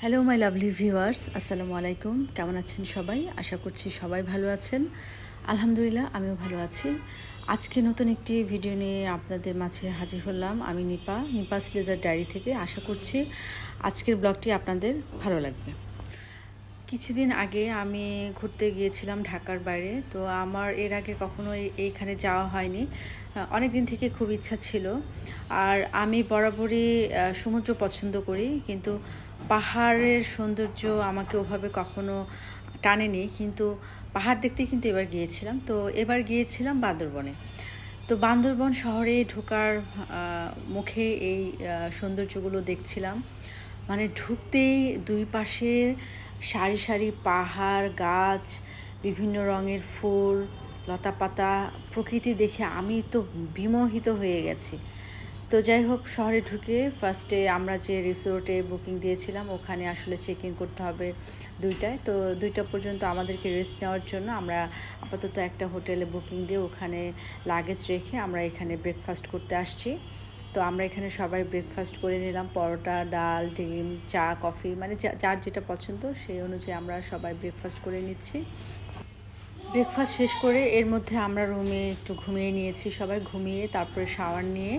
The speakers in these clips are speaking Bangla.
হ্যালো মাই লাভলি ভিউয়ার্স আসসালামু আলাইকুম কেমন আছেন সবাই? আশা করছি সবাই ভালো আছেন। আলহামদুলিল্লাহ, আমিও ভালো আছি। আজকে নতুন একটি ভিডিও নিয়ে আপনাদের মাঝে হাজির হলাম আমি নিপা নিপা স্লেজার ডায়েরি থেকে। আশা করছি আজকের ব্লগটি আপনাদের ভালো লাগবে। কিছুদিন আগে আমি ঘুরতে গিয়েছিলাম ঢাকার বাইরে, তো আমার এর আগে কখনো এই- এইখানে যাওয়া হয়নি। অনেক দিন থেকে খুব ইচ্ছা ছিল। আর আমি বরাবরই সমুদ্র পছন্দ করি, কিন্তু পাহাড়ের সৌন্দর্য আমাকে ওভাবে কখনো টানেনি, কিন্তু পাহাড় দেখতে কিন্তু এবার গিয়েছিলাম। তো এবার গিয়েছিলাম বান্দরবনে। তো বান্দরবন শহরে ঢোকার মুখে এই সৌন্দর্যগুলো দেখছিলাম। মানে ঢুকতেই দুই পাশে সারি সারি পাহাড়, গাছ, বিভিন্ন রঙের ফুল, লতাপাতা, প্রকৃতি দেখে আমি তো বিমোহিত হয়ে গেছি। তো যাই হোক, শহরে ঢুকে ফার্স্টে আমরা যে রিসোর্টে বুকিং দিয়েছিলাম, ওখানে আসলে চেক ইন করতে হবে দুইটায়। তো দুইটা পর্যন্ত আমাদেরকে রেস্ট নেওয়ার জন্য আমরা আপাতত একটা হোটেলে বুকিং দিয়ে ওখানে লাগেজ রেখে আমরা এখানে ব্রেকফাস্ট করতে আসছি। তো আমরা এখানে সবাই ব্রেকফাস্ট করে নিলাম, পরোটা, ডাল, ডিম, চা কফি মানে যার যেটা পছন্দ সেই অনুযায়ী আমরা সবাই ব্রেকফাস্ট করে নিচ্ছি। ব্রেকফাস্ট শেষ করে এর মধ্যে আমরা রুমে একটু ঘুমিয়ে নিয়েছি সবাই ঘুমিয়ে তারপরে শাওয়ার নিয়ে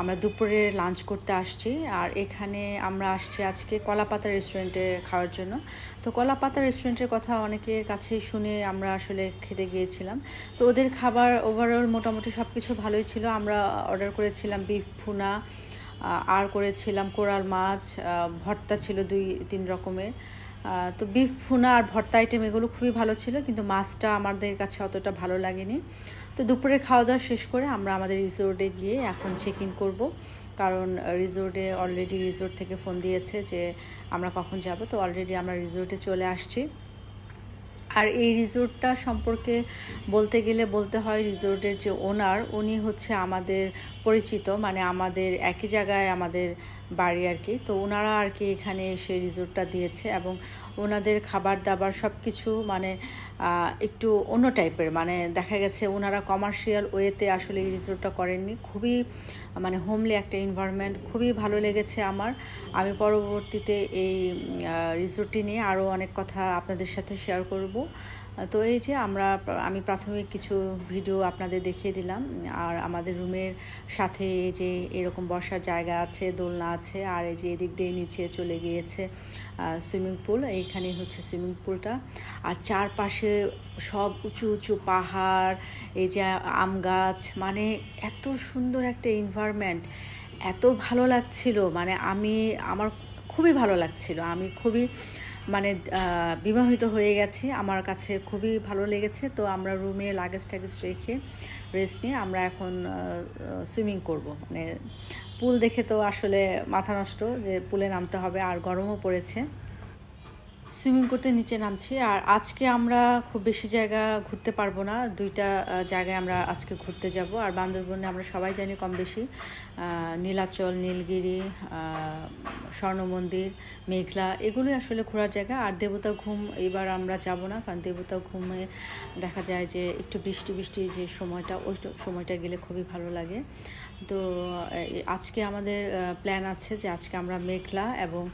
আমরা দুপুরে লাঞ্চ করতে আসছি। আর এখানে আমরা আসছি আজকে কলাপাতা রেস্টুরেন্টে খাওয়ার জন্য। তো কলাপাতা রেস্টুরেন্টের কথা অনেকের কাছেই শুনে আমরা আসলে খেতে গিয়েছিলাম। তো ওদের খাবার ওভারঅল মোটামুটি সব কিছু ভালোই ছিল। আমরা অর্ডার করেছিলাম বিফ আহ, আর করেছিলাম কোরাল মাছ ভর্তা ছিল দুই তিন রকমের। তো বিফ, ভুনা আর ভর্তা আইটেম এগুলো খুবই ভালো ছিল, কিন্তু মাছটা আমাদের কাছে অতটা ভালো লাগেনি। তো দুপুরে খাওয়া দাওয়া শেষ করে আমরা আমাদের রিসোর্টে গিয়ে এখন চেক ইন করব, কারণ রিসোর্টে অলরেডি রিসোর্ট থেকে ফোন দিয়েছে যে আমরা কখন যাব। তো অলরেডি আমরা রিসোর্টে চলে আসছি। আর এই রিসোর্টটা সম্পর্কে বলতে গেলে বলতে হয় রিসোর্টের যে ওনার উনি হচ্ছে আমাদের পরিচিত মানে আমাদের একই জায়গায় আমাদের বাড়ি আর কি। তো ওনারা আর কি এখানে এসে রিসোর্টটা দিয়েছে এবং ওনাদের খাবার দাবার সব কিছু মানে একটু অন্য টাইপের মানে দেখা গেছে ওনারা কমার্শিয়াল ওয়েতে আসলে এই রিসোর্টটা করেননি। খুবই মানে হোমলি একটা এনভায়রনমেন্ট খুবই ভালো লেগেছে আমার। আমি পরবর্তীতে এই রিসোর্টটি নিয়ে আরও অনেক কথা আপনাদের সাথে শেয়ার করব। তো এই যে আমরা, আমি প্রাথমিক কিছু ভিডিও আপনাদের দেখিয়ে দিলাম, আর আমাদের রুমের সাথে এই যে এরকম বসার জায়গা আছে, দোলনা আছে, আর এই যে এদিক দিয়ে নিচে চলে গিয়েছে সুইমিং পুল এইখানে হচ্ছে সুইমিং পুলটা আর চারপাশে সব উঁচু উঁচু পাহাড়, এই যে আম গাছ মানে এত সুন্দর একটা এনভায়রনমেন্ট এত ভালো লাগছিল। মানে আমি, আমার খুবই ভালো লাগছিল। আমি খুবই মানে বিবাহিত হয়ে গেছে। আমার কাছে খুবই ভালো লেগেছে। তো আমরা রুমে লাগেজ টাগেজ রেখে রেস্ট নিয়ে আমরা এখন সুইমিং করব। মানে পুল দেখে তো আসলে মাথা নষ্ট যে পুলে নামতে হবে, আর গরমও পড়েছে। সুইমিং করতে নিচে নামছি আর আজকে আমরা খুব বেশি জায়গা ঘুরতে পারব না। দুইটা জায়গায় আমরা আজকে ঘুরতে যাব আর বান্দরবনে আমরা সবাই জানি কম বেশি নীলাচল, নীলগিরি স্বর্ণ মন্দির, মেঘলা, এগুলোই আসলে ঘোরার জায়গা। আর দেবতা ঘুম এবার আমরা যাব না, কারণ দেবতা ঘুমে দেখা যায় যে একটু বৃষ্টি বৃষ্টি যে সময়টা, ওই সময়টা গেলে খুবই ভালো লাগে। তো আজকে আমাদের প্ল্যান আছে যে আজকে আমরা মেঘলা এবং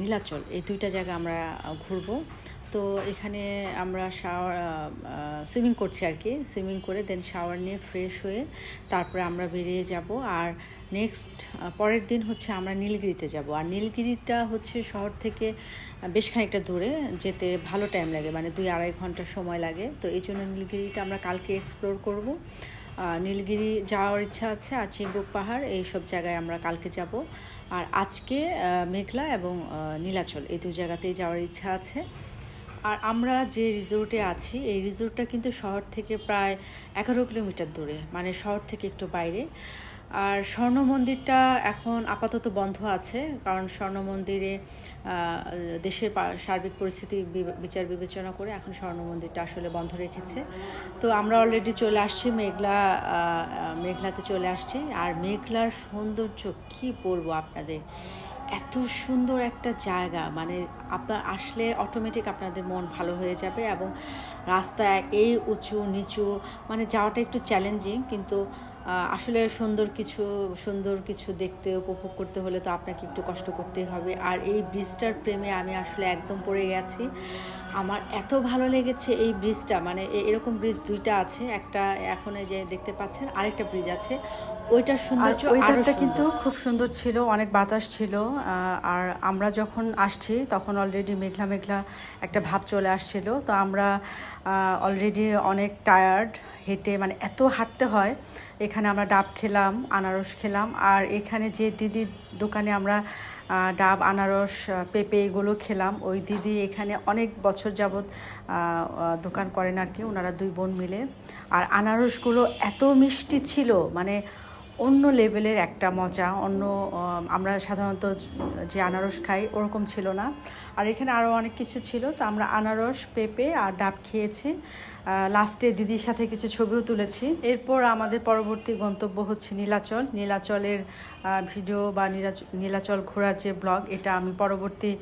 নীলাচল এই দুইটা জায়গা আমরা ঘুরবো। তো এখানে আমরা শাওয়ার সুইমিং করছি আর কি। সুইমিং করে দেন শাওয়ার নিয়ে ফ্রেশ হয়ে তারপরে আমরা বেরিয়ে যাব। আর নেক্সট পরের দিন হচ্ছে আমরা নীলগিরিতে যাব। আর নীলগিরিটা হচ্ছে শহর থেকে বেশ খানিকটা দূরে যেতে ভালো টাইম লাগে। মানে দুই আড়াই ঘণ্টা সময় লাগে। তো এই জন্য নীলগিরিটা আমরা কালকে এক্সপ্লোর করব। নীলগিরি যাওয়ার ইচ্ছা আছে, আর চিম্বুক পাহাড়, এইসব জায়গায় আমরা কালকে যাব। আর আজকে মেঘলা এবং নীলাচল, এই দু জায়গাতেই যাওয়ার ইচ্ছা আছে। আর আমরা যে রিসোর্টে আছি, এই রিসোর্টটা কিন্তু শহর থেকে প্রায় এগারো কিলোমিটার দূরে মানে শহর থেকে একটু বাইরে। আর স্বর্ণ মন্দিরটা এখন আপাতত বন্ধ আছে, কারণ স্বর্ণ মন্দিরে দেশের সার্বিক পরিস্থিতি বিচার বিবেচনা করে এখন স্বর্ণ মন্দিরটা আসলে বন্ধ রেখেছে। তো আমরা অলরেডি চলে আসছি মেঘলা মেঘলাতে চলে আসছি। আর মেঘলার সৌন্দর্য কি বলব আপনাদের? এত সুন্দর একটা জায়গা মানে আপনার আসলে অটোমেটিক আপনাদের মন ভালো হয়ে যাবে এবং রাস্তায় এই উঁচু নিচু মানে যাওয়াটা একটু চ্যালেঞ্জিং কিন্তু আসলে সুন্দর কিছু সুন্দর কিছু দেখতে, উপভোগ করতে হলে তো আপনাকে একটু কষ্ট করতেই হবে। আর এই ব্রিজটার প্রেমে আমি আসলে একদম পড়ে গেছি। আমার এত ভালো লেগেছে এই ব্রিজটা মানে এরকম ব্রিজ দুইটা আছে একটা এখন যে দেখতে পাচ্ছেন আরেকটা ব্রিজ আছে। ওইটার সৌন্দর্য আরও ওয়েদারটা কিন্তু খুব সুন্দর ছিল অনেক বাতাস ছিল আর আমরা যখন আসছি তখন অলরেডি মেঘলা মেঘলা একটা ভাব চলে আসছিল। তো আমরা অলরেডি অনেক টায়ার্ড হেঁটে মানে এত হাঁটতে হয়। এখানে আমরা ডাব খেলাম আনারস খেলাম আর এখানে যে দিদির দোকানে আমরা ডাব, আনারস পেঁপে এগুলো খেলাম। ওই দিদি এখানে অনেক বছর যাবৎ দোকান করেন আর কি, ওনারা দুই বোন মিলে। আর আনারসগুলো এত মিষ্টি ছিল মানে অন্য লেভেলের একটা মজা, অন্য আমরা সাধারণত যে আনারস খাই ওরকম ছিল না। আর এখানে আরও অনেক কিছু ছিল, তো আমরা আনারস, পেঁপে আর ডাব খেয়েছি। লাস্টে দিদির সাথে কিছু ছবিও তুলেছি। এরপর আমাদের পরবর্তী গন্তব্য হচ্ছে নীলাচল। নীলাচলের ভিডিও বা নীলাচ- নীলাচল ঘোরার যে ব্লগ, এটা আমি পরবর্তী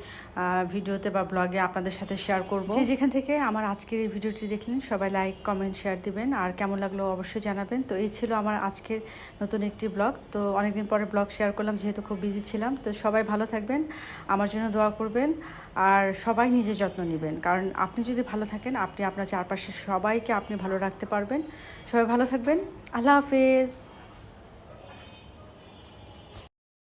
ভিডিওতে বা ব্লগে আপনাদের সাথে শেয়ার করব। যে যেখান থেকে আমার আজকের এই ভিডিওটি দেখলেন, সবাই লাইক, কমেন্ট, শেয়ার দিবেন। আর কেমন লাগল অবশ্যই জানাবেন। তো এই ছিল আমার আজকের নতুন একটি ব্লগ। তো অনেকদিন পরে ব্লগ শেয়ার করলাম, যেহেতু খুব বিজি ছিলাম। তো সবাই ভালো থাকবেন, আমার জন্য দোয়া করবেন। আর সবাই নিজের যত্ন নেবেন। কারণ আপনি যদি ভালো থাকেন, আপনি আপনার চারপাশের সবাইকে আপনি ভালো রাখতে পারবেন। সবাই ভালো থাকবেন। আল্লাহ হাফেজ।